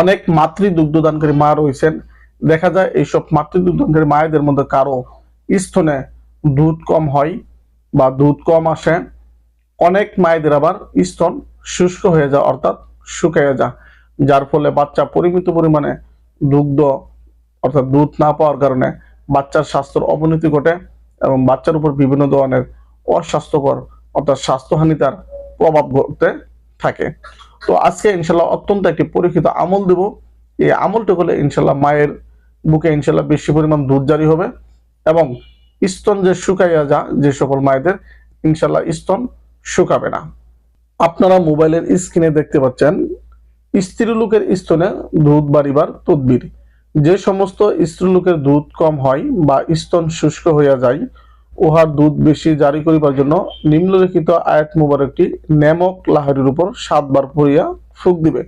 অনেক মাতৃ দুগ্ধদানকারী মা রয়েছেন। দেখা যায় এইসব মাতৃ দুগ্ধদানকারী মায়েদের মধ্যে কারও স্তনে দুধ কম হয় বা দুধ কম আসে। অনেক মায়েদের আবার স্তন শুষ্ক হয়ে যায়, অর্থাৎ শুকিয়ে যায়। যার ফলে বাচ্চা পরিমিত পরিমাণে দুগ্ধ, অর্থাৎ দুধ না পাওয়ার কারণে বাচ্চার স্বাস্থ্যের অবনতি ঘটে এবং বাচ্চার উপর বিভিন্ন ধরনের অস্বাস্থ্যকর, অর্থাৎ স্বাস্থ্যহানি তার প্রভাব ঘটতে থাকে। তো আজকে ইনশাল্লাহ অত্যন্ত একটি পরীক্ষিত আমল দেব। এই আমলটি হলে ইনশাল্লাহ মায়ের বুকে ইনশাল্লাহ বেশি পরিমাণ দুধ জারি হবে এবং স্তন যে শুকাইয়া যা, যে সকল মায়েদের ইনশাল্লাহ স্তন শুকাবে না। আপনারা মোবাইলের স্ক্রিনে দেখতে পাচ্ছেন স্ত্রীলোকের স্তনে দুধ বাড়িবার তদবির। যে সমস্ত স্ত্রীলোকের দুধ কম হয় বা স্তন শুষ্ক হইয়া যায় উহার দুধ বেশি জারি করিবার জন্য নিম্নলিখিত আয়াত মুবারকটি নেমক লাহারির উপর সাতবার পড়িয়া ফুক দিবে।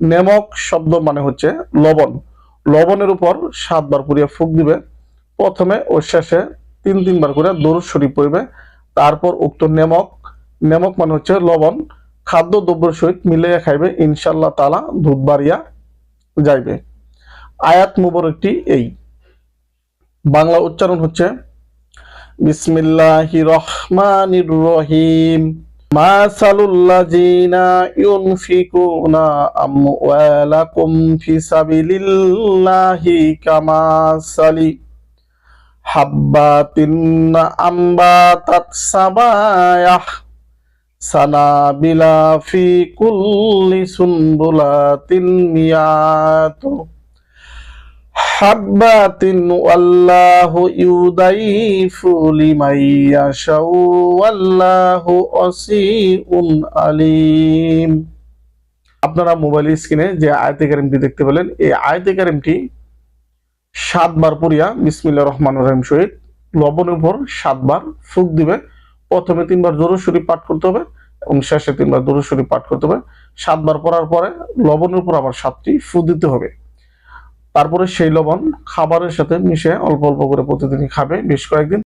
নেমক শব্দ মানে হচ্ছে লবণ। লবণের উপর সাতবার পড়িয়া ফুক দিবে। প্রথমে ও শেষে তিন তিনবার করে দরুদ শরীফ পড়বে। তারপর উক্ত নেমক নেমক মানে হচ্ছে লবণ। খাদ্য দ্রব্যের সহিত মিলাইয়া খাইবে ইনশাল্লাহ তালা দুধ বাড়িয়া যাইবে। আয়াত মুবারকটি এই। বাংলা উচ্চারণ হচ্ছে বিসমিল্লাহি রহমানির রহিম মাসালুল্লাযিনা ইউনফিকুনা আমওয়ালাকুম ফি সাবিলিল্লাহি কামাসালি হাব্বাতিন আম্বাতাত সাবায়াহ সানাবিলা ফি কুল্লি সুনবুলাতিন মিয়াতু আলিম আপনারা মোবাইল স্ক্রিনে যে আয়াতে কারিমটি দেখতে পেলেন, এই আয়াতে কারিমটি সাতবার পড়িয়া বিসমিল্লাহ রহমান রহিম শহীদ লবণের উপর সাতবার ফুক দিবে। প্রথমে তিনবার জরুর শরীফ পাঠ করতে হবে এবং শেষে তিনবার শরীফ পাঠ করতে হবে। সাতবার পড়ার পরে লবণের উপর আবার সাতটি ফু দিতে হবে। তারপরে সেই লবণ খাবারের সাথে মিশে অল্প অল্প করে প্রতিদিনই খাবে বেশ কয়েকদিন।